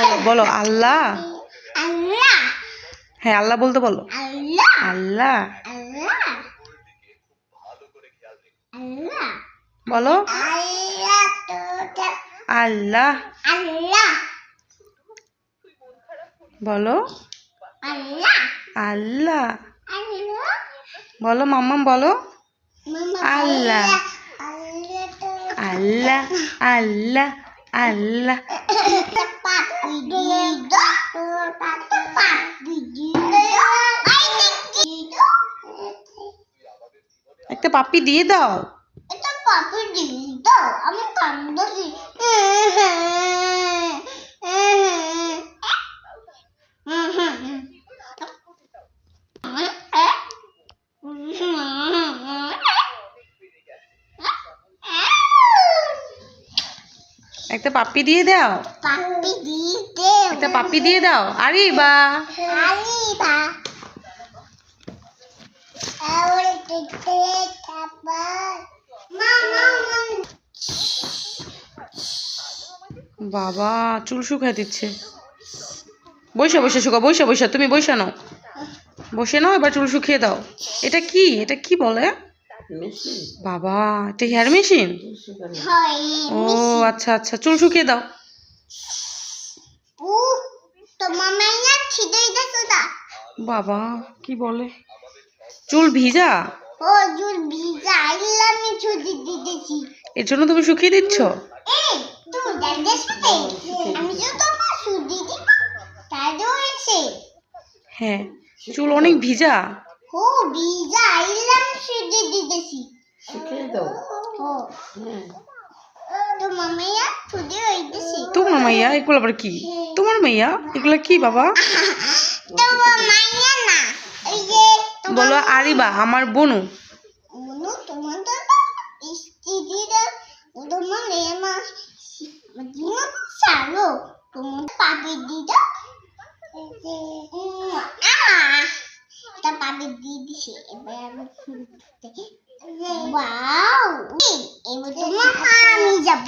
বলো বলো আল্লাহ। আল্লাহ। হ্যাঁ আল্লাহ বলতে বলো। আল্লাহ। বলো। আল্লাহ। বলো। আল্লাহ। বলো মাম্মাম বলো। আল্লাহ। আল্লাহ। আল্লাহ। আল্লাহ আল্লাহ পাপি দিদ পাপি দিদ আই দিদ একটা পাপ্পি দিয়ে দাও এটা পাপি দিদ আমি কান্দছি একটা পাপ্পি দিয়ে দাও। পাপি দিতে একটা পাপ্পি দিয়ে দাও। আরে বা tapar. Mamá, বাবা চুল শুকায় দিচ্ছে। বসে বসে শুকা বসে বসে তুমি বসে নাও। বসে নাও এবার চুল শুকিয়ে দাও। এটা কি? এটা কি বলে? বাবা এটা হেয়ার মেশিন ও আচ্ছা আচ্ছা। চুল শুকিয়ে দাও। বাবা কি বলে? চুল ভিজা? ও জুল ভিজা। আমি দিতেছি। এর জন্য তুমি শুকিয়ে দিচ্ছ? হ্যাঁ চুল অনেক ভিজা? ও ভিজা। দিতেছি। শিখিয়ে দাও। ও তোমার মাইয়া এগুলো আবার কি? তোমার মাইয়া? এগুলো কি বাবা? বলো আরিবা আমার বনু। দিদা এবার আমি ওয়াও এবার তোমার আমি যাব